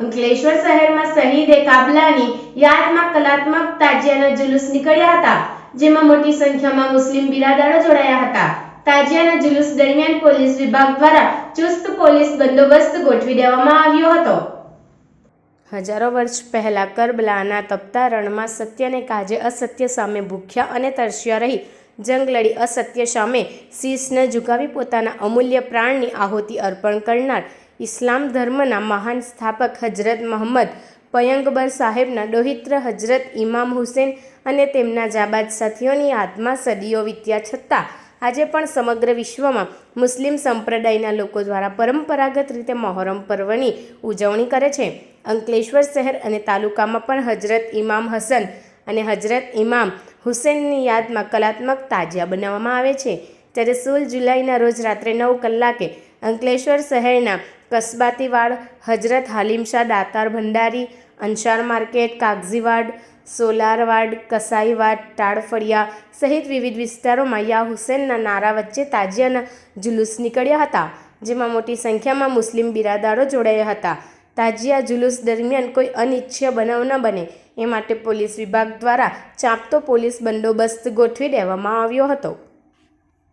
અંકલેશ્વર શહેરમાં શહીદે કાબલાની યાદમાં કલાત્મક તાજિયાના જુલુસ નીકળ્યા હતા, જેમાં મોટી સંખ્યામાં મુસ્લિમ બિરાદરો જોડાયા હતા. તાજિયાના જુલુસ દરમિયાન પોલીસ વિભાગ દ્વારા ચુસ્ત પોલીસ બંદોબસ્ત ગોઠવી દેવામાં આવ્યો હતો. હજારો વર્ષ પહેલા કરબલાના તપતા રણમાં સત્યને કાજે અસત્ય સામે ભૂખ્યા અને તરસ્યા રહી. જંગ લડી અસત્ય સામે શીશ ઝુકાવી પોતાના અમૂલ્ય પ્રાણની આહુતિ અર્પણ કરનાર ઇસ્લામ ધર્મના મહાન સ્થાપક હજરત મહમ્મદ પયંગબર સાહેબના દોહિત્ર હજરત ઇમામ હુસેન અને તેમના જાબાદ સાથીઓની યાદમાં સદીઓ વીત્યા છતાં આજે પણ સમગ્ર વિશ્વમાં મુસ્લિમ સંપ્રદાયના લોકો દ્વારા પરંપરાગત રીતે મહોરમ પર્વની ઉજવણી કરે છે. અંકલેશ્વર શહેર અને તાલુકામાં પણ હજરત ઇમામ હસન અને હજરત ઇમામ હુસેનની યાદમાં કલાત્મક તાજિયા બનાવવામાં આવે છે. ત્યારે સોળ જુલાઈના રોજ રાત્રે નવ કલાકે અંકલેશ્વર શહેરના કસબાતીવાડ હજરત હાલિમશા દાતાર ભંડારી, અંશાર માર્કેટ, કાગઝીવાડ, સોલારવાડ, કસાઈવાડ, ટાળફળિયા સહિત વિવિધ વિસ્તારોમાં યા હુસેનના નારા વચ્ચે તાજિયાના જુલુસ નીકળ્યા હતા, જેમાં મોટી સંખ્યામાં મુસ્લિમ બિરાદારો જોડાયા હતા. તાજિયા જુલુસ દરમિયાન કોઈ અનિચ્છ્ય બનાવ ન બને, એ માટે પોલીસ વિભાગ દ્વારા ચાંપતો પોલીસ બંદોબસ્ત ગોઠવી દેવામાં આવ્યો હતો.